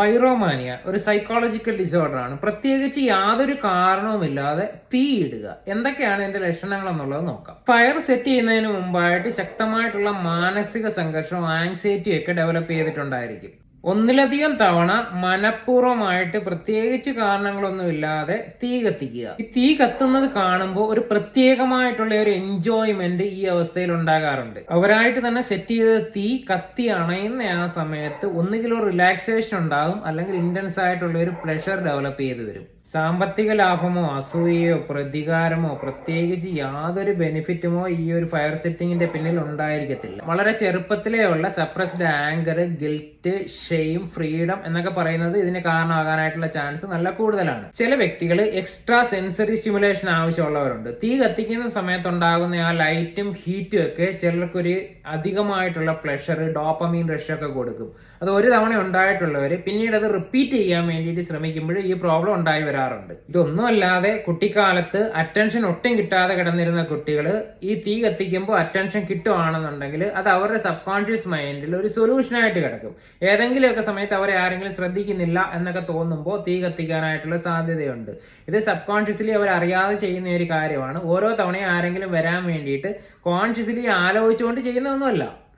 പൈറോമാനിയ ഒരു psychological disorder ആണ്. പ്രത്യേകിച്ച് യാതൊരു കാരണവുമില്ലാതെ തീയിടുക എന്തൊക്കെയാണ് എന്റെ ലക്ഷണങ്ങൾ എന്നുള്ളത് നോക്കാം. ഫയർ സെറ്റ് ചെയ്യുന്നതിന് മുമ്പായിട്ട് ശക്തമായിട്ടുള്ള മാനസിക സംഘർഷവും ആങ്സൈറ്റിയും ഒക്കെ ഡെവലപ്പ് ചെയ്തിട്ടുണ്ടായിരിക്കും. ഒന്നിലധികം തവണ മനഃപൂർവമായിട്ട് പ്രത്യേകിച്ച് കാരണങ്ങളൊന്നുമില്ലാതെ തീ കത്തിക്കുക. ഈ തീ കത്തുന്നത് കാണുമ്പോൾ ഒരു പ്രത്യേകമായിട്ടുള്ള ഒരു എൻജോയ്മെന്റ് ഈ അവസ്ഥയിൽ ഉണ്ടാകാറുണ്ട്. അവരായിട്ട് തന്നെ സെറ്റ് ചെയ്ത തീ കത്തി അണയുന്ന ആ സമയത്ത് ഒന്നുകിൽ റിലാക്സേഷൻ ഉണ്ടാകും അല്ലെങ്കിൽ ഇന്റൻസ് ആയിട്ടുള്ള ഒരു പ്രഷർ ഡെവലപ്പ് ചെയ്ത് വരും. സാമ്പത്തിക ലാഭമോ അസൂയയോ പ്രതികാരമോ പ്രത്യേകിച്ച് യാതൊരു ബെനിഫിറ്റുമോ ഈ ഒരു ഫയർ സെറ്റിങ്ങിന്റെ പിന്നിൽ ഉണ്ടായിരിക്കത്തില്ല. വളരെ ചെറുപ്പത്തിലേ ഉള്ള suppressed anger guilt shame freedom എന്നൊക്കെ പറയുന്നത് ഇതിന് കാരണമാകാനായിട്ടുള്ള ചാൻസ് നല്ല കൂടുതലാണ്. ചില വ്യക്തികൾ എക്സ്ട്രാ സെൻസറി സ്റ്റിമുലേഷൻ ആവശ്യമുള്ളവരുണ്ട്. തീ കത്തിക്കുന്ന സമയത്തുണ്ടാകുന്ന ആ ലൈറ്റും ഹീറ്റും ഒക്കെ ചിലർക്കൊരു അധികമായിട്ടുള്ള പ്ലഷർ ഡോപ്പമീൻ റഷ് ഒക്കെ കൊടുക്കും. അത് ഒരു തവണ ഉണ്ടായിട്ടുള്ളവർ പിന്നീട് അത് റിപ്പീറ്റ് ചെയ്യാൻ വേണ്ടിയിട്ട് ശ്രമിക്കുമ്പോൾ ഈ പ്രോബ്ലം ഉണ്ടായി വരാറുണ്ട്. ഇതൊന്നും അല്ലാതെ കുട്ടിക്കാലത്ത് അറ്റൻഷൻ ഒട്ടും കിട്ടാതെ കിടന്നിരുന്ന കുട്ടികൾ ഈ തീ കത്തിക്കുമ്പോൾ അറ്റൻഷൻ കിട്ടുവാണെന്നുണ്ടെങ്കിൽ അത് അവരുടെ സബ് കോൺഷ്യസ് മൈൻഡിൽ ഒരു സൊല്യൂഷനായിട്ട് കിടക്കും. ഏതെങ്കിലുമൊക്കെ സമയത്ത് അവരെ ആരെങ്കിലും ശ്രദ്ധിക്കുന്നില്ല എന്നൊക്കെ തോന്നുമ്പോൾ തീ കത്തിക്കാനായിട്ടുള്ള സാധ്യതയുണ്ട്. ഇത് സബ് കോൺഷ്യസ്ലി അവർ അറിയാതെ ചെയ്യുന്ന ഒരു കാര്യമാണ്. ഓരോ തവണയും ആരെങ്കിലും വരാൻ വേണ്ടിയിട്ട് കോൺഷ്യസ്ലി ആലോചിച്ചുകൊണ്ട് ചെയ്യുന്നതൊന്നുമല്ല.